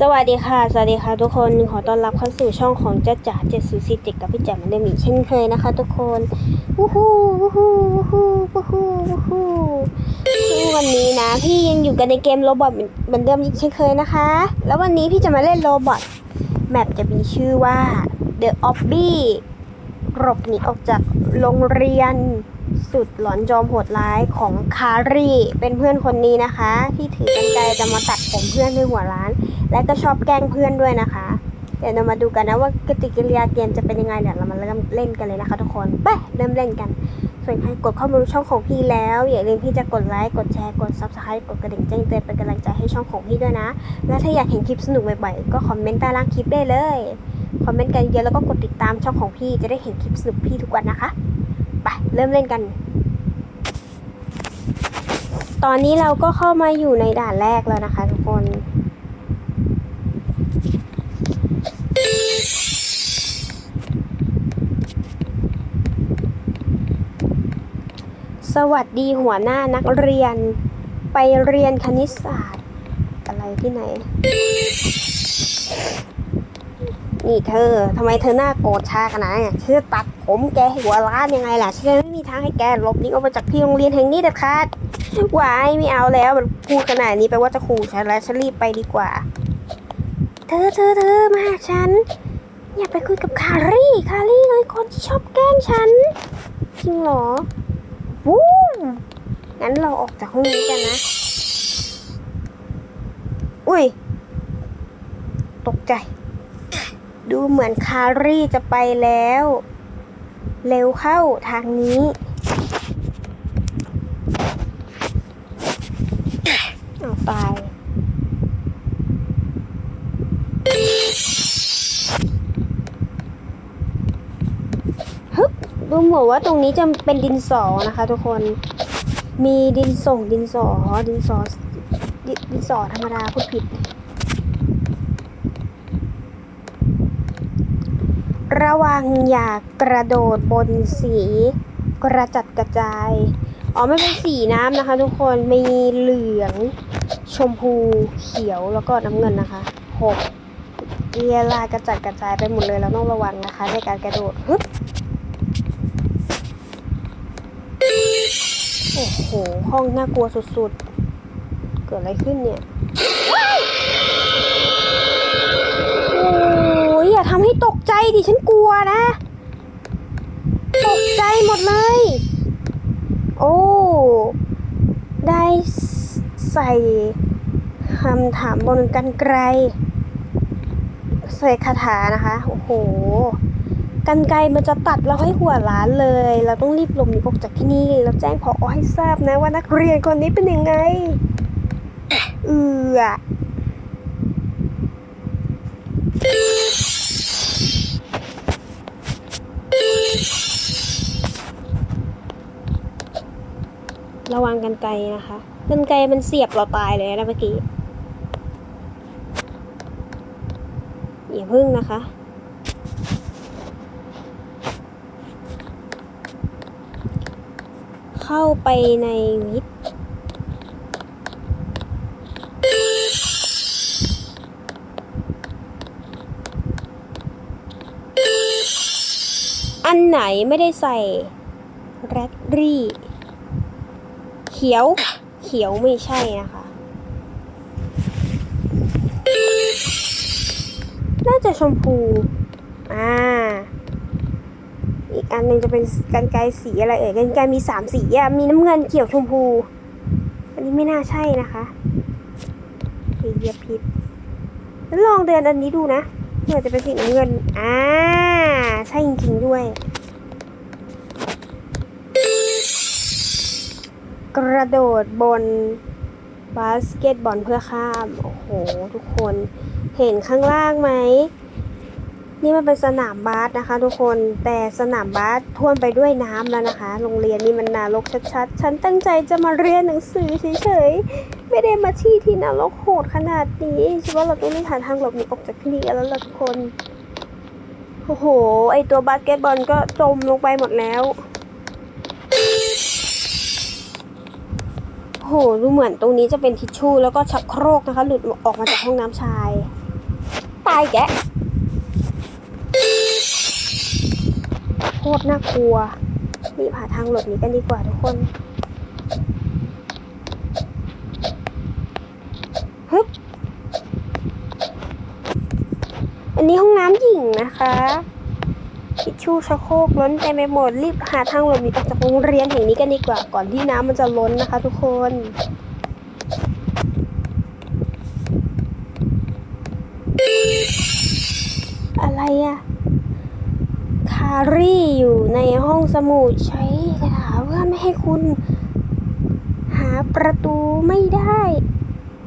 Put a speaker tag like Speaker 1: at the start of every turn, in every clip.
Speaker 1: สวัสดีค่ะ สวัสดีค่ะทุกคน ขอต้อนรับเข้าสู่ช่องของจ้าจ๋าเจ็ดศูนย์สี่เจ็ดกับพี่แจ๋มเหมือนเดิมอีกเช่นเคยนะคะทุกคนวู้ฮู้วู้ฮู้วู้ฮู้วู้ฮู้วู้ฮู้ซึ่งวันนี้นะ พี่ยังอยู่กันในเกมโรบอทเหมือนเดิมอีกเช่นเคยนะคะ แล้ววันนี้พี่จะมาเล่นโรบอทแมปจะมีชื่อว่า The Obby หลบหนีออกจากโรงเรียน สุดหลอนจอมโหดร้ายของคารีเป็นเพื่อนคนนี้นะคะ ที่ถือกรรไกรจะมาตัดผมเพื่อนในหัวร้าน และก็ชอบแกล้งเพื่อนด้วยนะคะ เดี๋ยวเรามาดูกันนะว่ากติกิริยาเกมจะเป็นยังไงเดี๋ยวเรามาเริ่มเล่นกันเลยนะคะ ทุกคนไปเริ่มเล่นกัน ส่วนใครกดเข้ามาดูช่องของพี่แล้ว อย่าลืมที่จะกดไลค์กดแชร์กด subscribe กดกระดิ่งแจ้งเตือนเป็นกำลังใจให้ช่องของพี่ด้วยนะ และถ้าอยากเห็นคลิปสนุกบ่อยๆก็คอมเมนต์ใต้ล่างคลิปได้เลยคอมเมนต์กันเยอะแล้วก็กดติดตามช่องของพี่จะได้เห็นคลิปสนุกพี่ทุกวันนะคะ ไปเริ่มเล่นกัน ตอนนี้เราก็เข้ามาอยู่ในด่านแรกแล้วนะคะ ทุกคนสวัสดีหัวหน้านักเรียน ไปเรียนคณิตศาสตร์ อะไรที่ไหน นี่เธอทำไมเธอหน้าโกรธชาขนาดนี้นฉันจะตัด ผมแกหัวล้านยังไงล่ะฉันไม่มีทางให้แกหลบหนีออกมาจากที่โรงเรียนแห่งนี้เด็ดขาดวายไม่เอาแล้วมันพูดขนาดนี้แปว่าจะขู่ฉันแล้วฉันรีบไปดีกว่า เธอเธอเธอมาหาฉัน อย่าไปคุยกับคารี่คารี่เลยคนที่ชอบแกล้งฉันจริงเหรอวู้งั้นเราออกจากห้องนี้กันนะ อุ้ย ตกใจ ดูเหมือนคารี่จะไปแล้ว เร็วเข้าทางนี้เอาตายฮึบดูเหมือนว่าตรงนี้จะเป็นดินสอนะคะทุกคน มีดินส่งดินสอ ดินสอ ดิดินสอธรรมดาพูดผิด ระวังอย่ากระโดดบนสีกระจัดกระจาย อ๋อไม่เป็นสีน้ำนะคะ ทุกคนมีเหลือง ชมพูเขียวแล้วก็น้ำเงินนะคะหกเรียลากระจัดกระจายไปหมดเลยเราต้องระวังนะคะ ในการกระโดดฮึบโอ้โห ห้องน่ากลัวสุดๆ เกิดอะไรขึ้นเนี่ย โอ้ยอย่าทำให้ ตกใจดิฉันกลัวนะ ตกใจหมดเลย โอ้ ได้ใส่คำถามบนกันไกล ใส่คาถานะคะ โอ้โห กันไกลมันจะตัดเราให้หัวล้านเลย เราต้องรีบหลบหนีออกจากที่นี่แล้วแจ้งพอให้ทราบนะว่านักเรียนคนนี้เป็นยังไง เอือ ระวังกันไกลนะคะกันไกลมันเสียบเราตายเลยนะเมื่อกี้อย่าพึ่งนะคะ เข้าไปในวิทอันไหนไม่ได้ใส่แรดรี่ เขียว เขียวไม่ใช่นะคะน่าจะชมพู อ่า อีกอันหนึ่งจะเป็นกันไกรสีอะไรเอ่ยกันไกรมีสามสีอะมีน้ำเงินเขียวชมพู อันนี้ไม่น่าใช่นะคะเหยียบผิดแล้วลองเดินอันนี้ดูนะเผื่อจะเป็นสีน้ำเงิน อ่า ใช่จริงๆด้วย กระโดดบนบาสเกตบอลเพื่อข้าม โอ้โห ทุกคนเห็นข้างล่างไหม นี่มันเป็นสนามบาสนะคะ ทุกคนแต่สนามบาสท่วมไปด้วยน้ำแล้วนะคะ โรงเรียนนี่มันนรกชัดๆ ฉันตั้งใจจะมาเรียนหนังสือเฉยๆ ไม่ได้มาที่ที่นรกโหดขนาดนี้ฉันว่าเราต้องรีบหาทางหลบหนีออกจากที่นี่แล้วล่ะทุกคน โอ้โห ไอตัวบาสเกตบอลก็จมลงไปหมดแล้ว โโหดูเหมือนตรงนี้จะเป็นทิชชู่แล้วก็ชักโครกนะคะ หลุดออกมาจากห้องน้ำชาย ตายแกโคตรน่ากลัวรีบหาทางหลบหนีกันดีกว่าทุกคนฮึบอันนี้ห้องน้ำหญิงนะคะ ทิชชู่ชักโครกล้นเต็มไปหมดรีบหาทางหลบหนีออกจากโรงเรียนแห่งนี้กันดีกว่าก่อนที่น้ำมันจะล้นนะคะ ทุกคนอะไรอะคารี่อยู่ในห้องสมุดใช้คาถาเพื่อไม่ให้คุณ หาประตูไม่ได้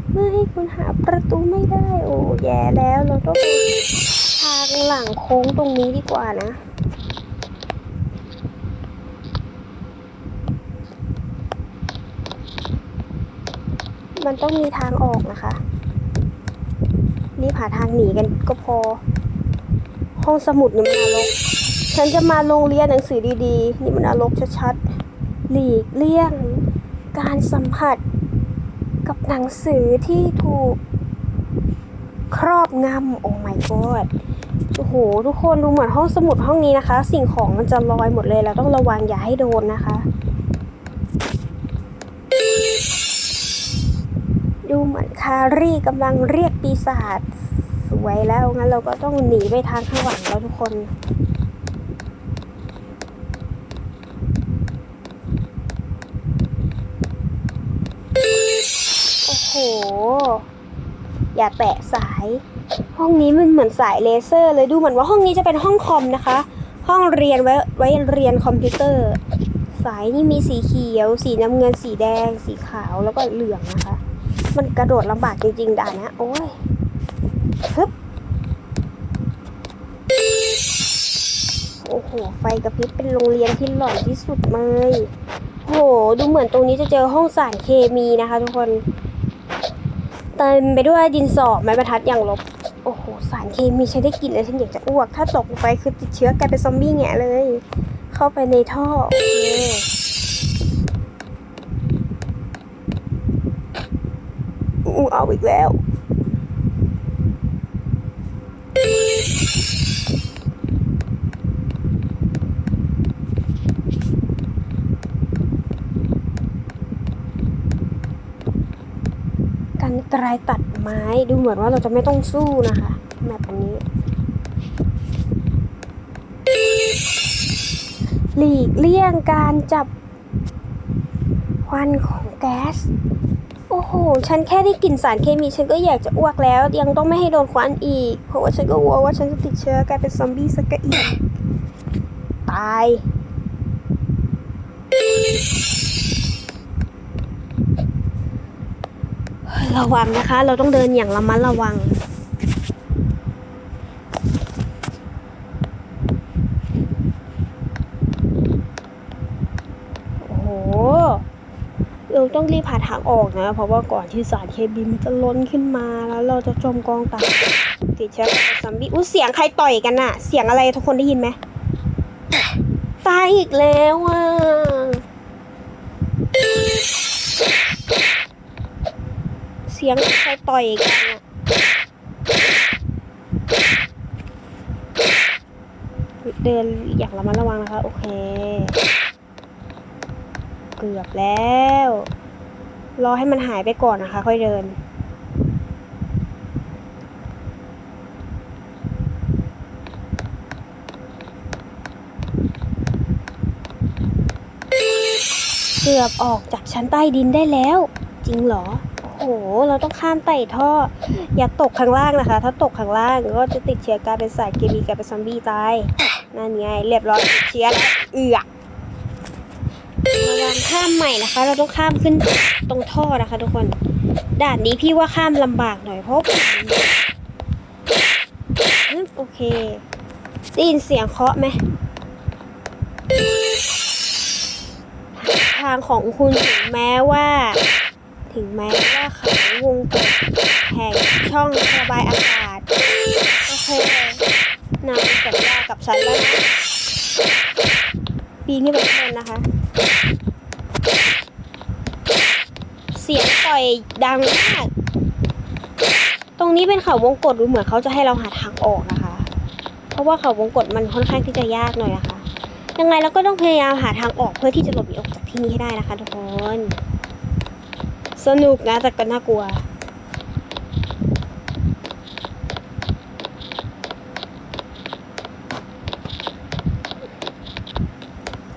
Speaker 1: เพื่อให้คุณหาประตูไม่ได้ โอ้แย่แล้วเราต้อง หลังโค้งตรงนี้ดีกว่านะ มันต้องมีทางออกนะคะรีบหาทางหนีกันก็พอ ห้องสมุดนี่มันนรก ฉันจะมาโรงเรียนหนังสือดีๆ นี่มันนรกชัดๆ หลีกเลี่ยงการสัมผัสกับหนังสือที่ถูกครอบงำโอ้ my god โอ้โห ทุกคนดูเหมือนห้องสมุดห้องนี้นะคะ สิ่งของมันจะลอยหมดเลยเราต้องระวังอย่าให้โดนนะคะ ดูเหมือนคารี่กำลังเรียกปีศาจสวยแล้วงั้นเราก็ต้องหนีไปทางข้างหลังแล้วทุกคนโอ้โห อย่าแตะสาย ห้องนี้มันเหมือนสายเลเซอร์เลยดูเหมือนว่าห้องนี้จะเป็นห้องคอมนะคะ ห้องเรียนไว้ไว้เรียนคอมพิวเตอร์ สายนี่มีสีเขียว สีน้ำเงินสีแดง สีขาวแล้วก็เหลืองนะคะ มันกระโดดลำบากจริงๆด่านนะโอ้ยฮึบโอ้โห ไฟกระพริบเป็นโรงเรียนที่หลอนที่สุดเลยโอ้โหดูเหมือนตรงนี้จะเจอห้องสารเคมีนะคะทุกคน เต็มไปด้วยดินสอไม้บรรทัดอย่างลบ อ้โห สารเคมีฉันได้กลิ่นเลยฉันอยากจะอ้วก ถ้าตกลงไปคือติดเชื้อกลายเป็นซอมบี้แง่เลย เข้าไปในท่อโอเคอู้เอาอีกแล้ว กันไกลตัดไม้ดูเหมือนว่าเราจะไม่ต้องสู้นะคะแบบนี้หลีกเลี่ยงการจับควันของแก๊ส โอ้โห ฉันแค่ได้กลิ่นสารเคมี ฉันก็อยากจะอ้วกแล้ว ยังต้องไม่ให้โดนควันอีก เพราะว่าฉันก็กลัวว่าฉันจะติดเชื้อกลายเป็นซอมบี้สักอีก ตาย ระวังนะคะ เราต้องเดินอย่างระมัดระวัง โอ้โห เราต้องรีบหาทางออกนะ เพราะว่าก่อนที่สารเคมีมันจะล้นขึ้นมาแล้วเราจะจมกองตายติดเชื้อเป็นซอมบี้อู้เสียงใครต่อยกันน่ะเสียงอะไรทุกคนได้ยินไหมตายอีกแล้วอะ สียงใครต่อยกันเดินอย่างระมัดระวังนะคะ โอเค เกือบแล้ว รอให้มันหายไปก่อนนะคะ ค่อยเดิน เกือบออกจากชั้นใต้ดินได้แล้ว จริงเหรอ เราต้องข้ามไต่ท่อ อย่าตกข้างล่างนะคะ ถ้าตกข้างล่างก็จะติดเชื้อกลายเป็นสายเคมีกลายเป็นซอมบี้ตาย นั่นไงเรียบร้อยเชื้อแล้วเอือกระวังข้ามใหม่นะคะ เราต้องข้ามขึ้นตรงท่อนะคะ ทุกคน ด่านนี้พี่ว่าข้ามลำบากหน่อยเพราะโอเคได้ยินเสียงเคาะไหมทางของคุณถึงแม้ว่า ถึงแม้ว่าเขาวงกดแห่งช่องระบายอากาศ โอเคนำสัญญากับฉันแล้วนะปีนขึ้นไปข้นนะคะ เสียงต่อยดังมาก ตรงนี้เป็นเขาวงกตดูเหมือนเขาจะให้เราหาทางออกนะคะ เพราะว่าเขาวงกตมันค่อนข้างที่จะยากหน่อยนะคะยังไงเราก็ต้องพยายามหาทางออกเพื่อที่จะหลบหนีออกจากที่นี่ให้ได้นะคะทุกคน สนุกนะแต่ก็น่ากลัว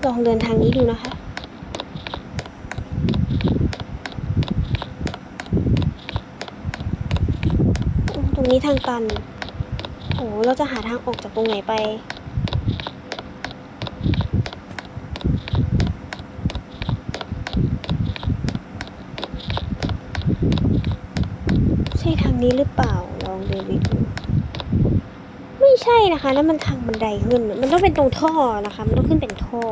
Speaker 1: ลองเดินทางนี้ดูนะคะ ตรงนี้ทางตัน โอ้เราจะหาทางออกจากตรงไหนไป ใช่ทาง นี้หรือเปล่าลองเดินดูไม่ใช่นะคะนั่นมันทางบันไดขึ้น มันต้องเป็นตรงท่อนะคะ มันต้องขึ้นเป็นท่อ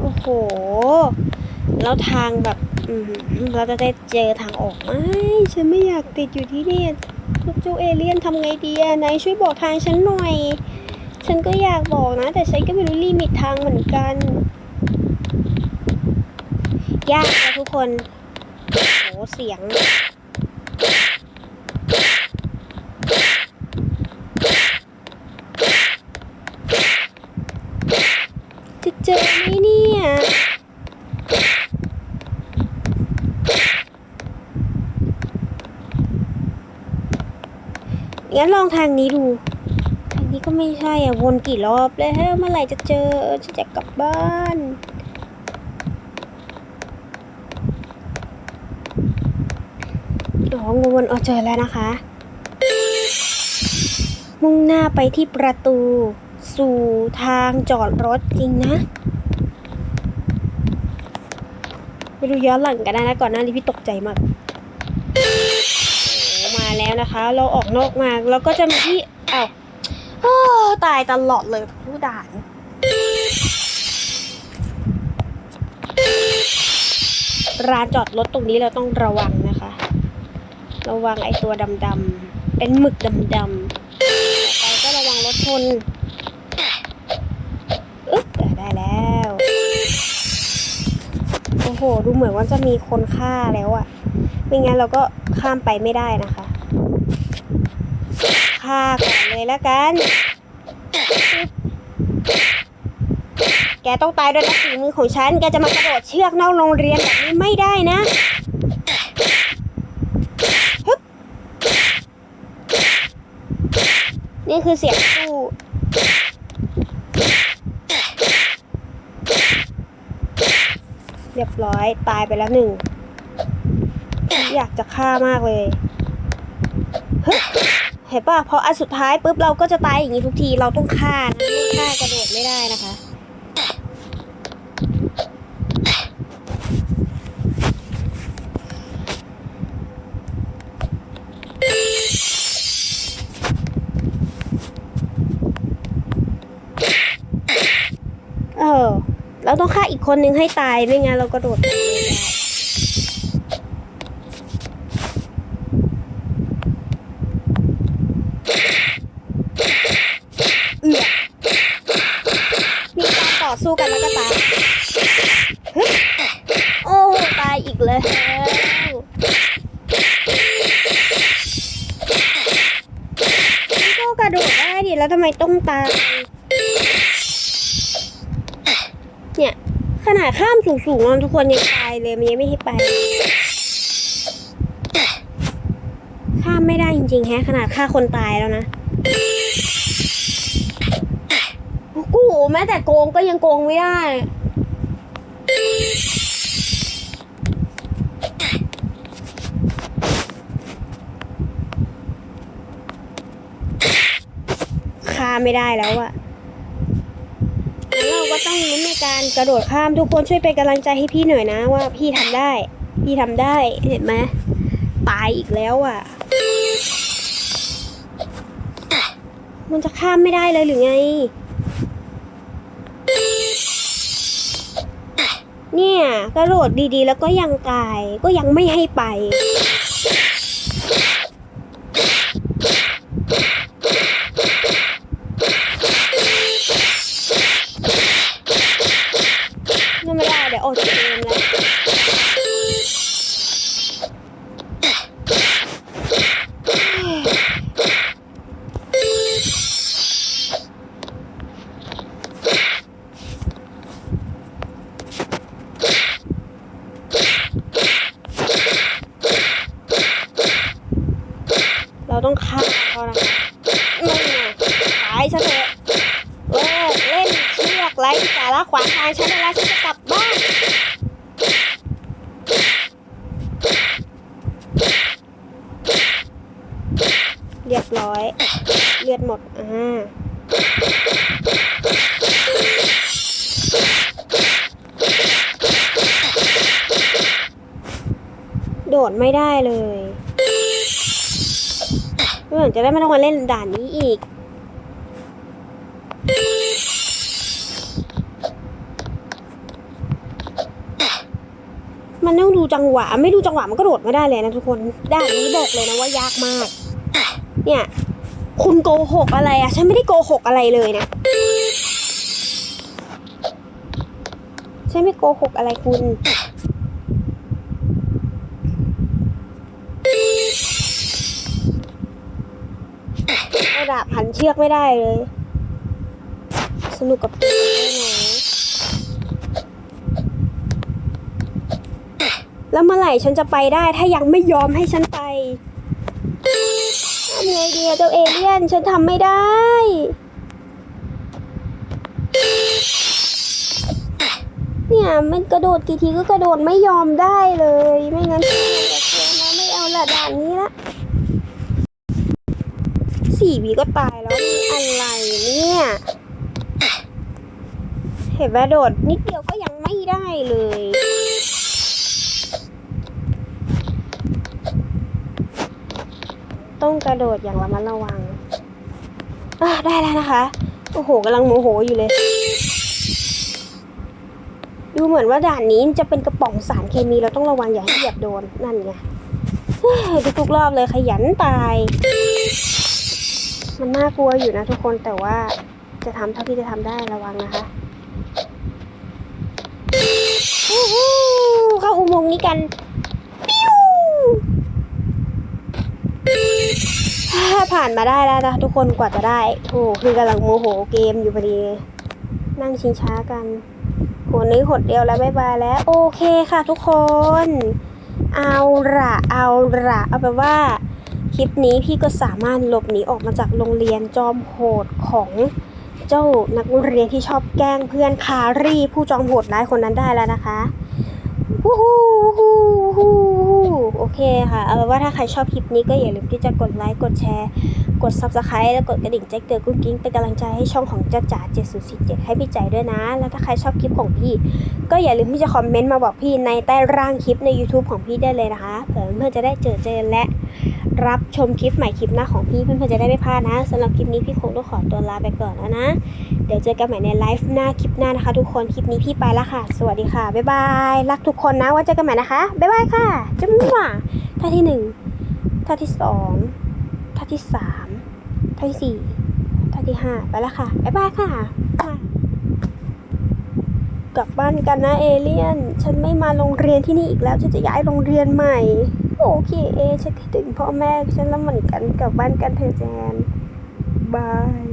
Speaker 1: โอ้โห แล้วทางแบบเราจะได้เจอทางออกไหมฉันไม่อยากติดอยู่ที่นี่ พวกเจ้าเอเลี่ยนทำไงดีอะนายช่วยบอกทางฉันหน่อย ฉันก็อยากบอกนะ แต่ฉันก็ไม่รู้ลิมิตทางเหมือนกัน ยากนะทุกคนโหเสียง จะเจอไหมเนี่ย งั้นลองทางนี้ดู ทางนี้ก็ไม่ใช่อะ วนกี่รอบแล้ว เมื่อไหร่จะเจอจะจะกลับบ้านอ๋อวนๆอ๋อเจอแล้วนะคะ มุ่งหน้าไปที่ประตู สู่ทางจอดรถจริงนะไปดูย้อนหลังกันได้นะก่อนหน้านี้พี่ตกใจมาก แล้วนะคะ เราออกนอกมาแล้วก็จะมีที่เอ้าตายตลอดเลยผู้ด่านร้านจอดรถตรงนี้เราต้องระวังนะคะ ระวังไอตัวดำๆเป็นหมึกดำๆต่อไปก็ระวังรถชนอึ๊บได้แล้วโอ้โห ดูเหมือนว่าจะมีคนฆ่าแล้วอะไม่งั้นเราก็ข้ามไปไม่ได้นะคะ ฆ่าก่อนเลยแล้วกัน แกต้องตายด้วยนะฝีมือของฉัน แกจะมากระโดดเชือกนอกโรงเรียนแบบนี้ไม่ได้นะฮึนี่คือเสียงสู้เรียบร้อยตายไปแล้วหนึ่ง อยากจะฆ่ามากเลยฮึ เห็นป่ะพออันสุดท้ายปุ๊บเราก็จะตายอย่างนี้ทุกทีเราต้องฆ่านะฆ่ากระโดดไม่ได้นะคะเออเราต้องฆ่าอีกคนนึงให้ตายไม่งั้นเรากระโดดไม่ได้เอือมีการต่อสู้กันแล้วก็ตายฮึบโอ้ตายอีกแล้วนี่ก็กระโดดได้ดิแล้วทำไมต้องตายเนี่ย ขนาดข้ามสูงๆนทุกคนยังตายเลยมันยังไม่ให้ไป ข้ามไม่ได้จริงๆแฮะ ขนาดฆ่าคนตายแล้วนะกูแม้แต่โกงก็ยังโกงไม่ได้ ฆ่า ไม่ได้แล้วอะเราก็ต้องลุ้นในการกระโดดข้ามทุกคนช่วยเป็นกำลังใจให้พี่หน่อยนะว่าพี่ทำได้ พี่ทำได้เห็นไหมตายอีกแล้วอะมันจะข้ามไม่ได้เลยหรือไง เนี่ยกระโดดดีๆ แล้วก็ยังตายก็ยังไม่ให้ไป เอนะนั่นไงตายซะเถอะเลิกเล่นเชือกไร้สาระขวางทางฉันเวลาฉันจะกลับบ้านเรียบร้อย เลือดหมด อ่าโดดไม่ได้เลย หมือนจะได้ไม่ต้องมาเล่นด่านนี้อีก มันต้องดูจังหวะ ไม่ดูจังหวะมันก็โดดไม่ได้เลยนะทุกคน ด่านนี้บอกเลยนะว่ายากมาก เนี่ย คุณโกหกอะไรอะฉันไม่ได้โกหกอะไรเลยนะ ฉันไม่โกหกอะไรคุณ เอาดาบหัน เชือกไม่ได้เลย สนุกกับตัวได้แล้วเมื่อไหร่ฉันจะไปได้ถ้ายังไม่ยอมให้ฉันไปทำไงดีอะเจ้าเอเลี่ยนฉันทำไม่ได้ เนี่ยมันกระโดดกี่ทีก็กระโดดไม่ยอมได้เลย ไม่งั้นฉันจะเสียนะไม่เอาละด่านนี้ละ สี่วีก็ตายแล้วมีอะไรเนี่ย เห็นไหมโดดนิดเดียวก็ยังไม่ได้เลยต้องกระโดดอย่างระมัดระวังอะได้แล้วนะคะ โอ้โหกำลังโมโหอยู่เลย ดูเหมือนว่าด่านนี้จะเป็นกระป๋องสารเคมีเราต้องระวังอย่าให้เหยียบโดน นั่นไงเฮ้ยทุกๆรอบเลยขยันตาย มันน่ากลัวอยู่นะทุกคนแต่ว่าจะทำเท่าที่จะทำได้ระวังนะคะเข้าอุโมงค์นี้กันผ่านมาได้แล้วนะทุกคนกว่าจะได้โอ้คือกำลังโมโหเกมอยู่พอดี นั่งชิงช้ากันโหนี้หดเดียวแล้วบายบายแล้ว โอเคค่ะทุกคน เอาละเอาละเอาแบบว่า ลิปนี้พี่ก็สามารถหลบหนีออกมาจากโรงเรียนจอมโหดของเจ้านักเรียนที่ชอบแกล้งเพื่อนคารีผู้จอมโหดร้ายคนนั้นได้แล้วนะคะวู้ฮู้วู้ฮู้วู้ฮู้โอเคค่ะ เอาเป็นว่าถ้าใครชอบคลิปนี้ก็อย่าลืมที่จะกดไลค์ กดแชร์ กด subscribe แล้วกดกระดิ่งแจ้งเตือนกุ้งกิ้งเป็นกำลังใจให้ช่องของจ้าจ๋า7047 ให้พี่ใจด้วยนะ แล้วถ้าใครชอบคลิปของพี่ ก็อย่าลืมที่จะคอมเมนต์มาบอกพี่ในใต้ร่างคลิปใน YouTube ของพี่ได้เลยนะคะ เผื่อเพื่อนจะได้เจอเจอและ รับชมคลิปใหม่คลิปหน้าของพี่เพื่อนๆจะได้ไม่พลาดนะสำหรับคลิปนี้พี่คงต้องขอตัวลาไปก่อนแล้วนะ เดี๋ยวเจอกันใหม่ในไลฟ์หน้าคลิปหน้านะคะ ทุกคนคลิปนี้พี่ไปแล้วค่ะ สวัสดีค่ะบ๊ายบายรักทุกคนนะไว่าเจอกันใหม่นะคะบ๊ายบายค่ะจุ๊บหว่าท่าที่หนึ่งท่าที่สองท่าที่สามท่าที่สี่ท่าที่ห้าไปแล้วค่ะบ๊ายบายค่ะกลับบ้านกันนะเอเลี่ยน ฉันไม่มาโรงเรียนที่นี่อีกแล้ว ฉันจะย้ายโรงเรียนใหม่ โอเคเอฉันคิดถึงพ่อแม่ฉันแล้วเหมือนกันกลับบ้านกันเถอะแจนบาย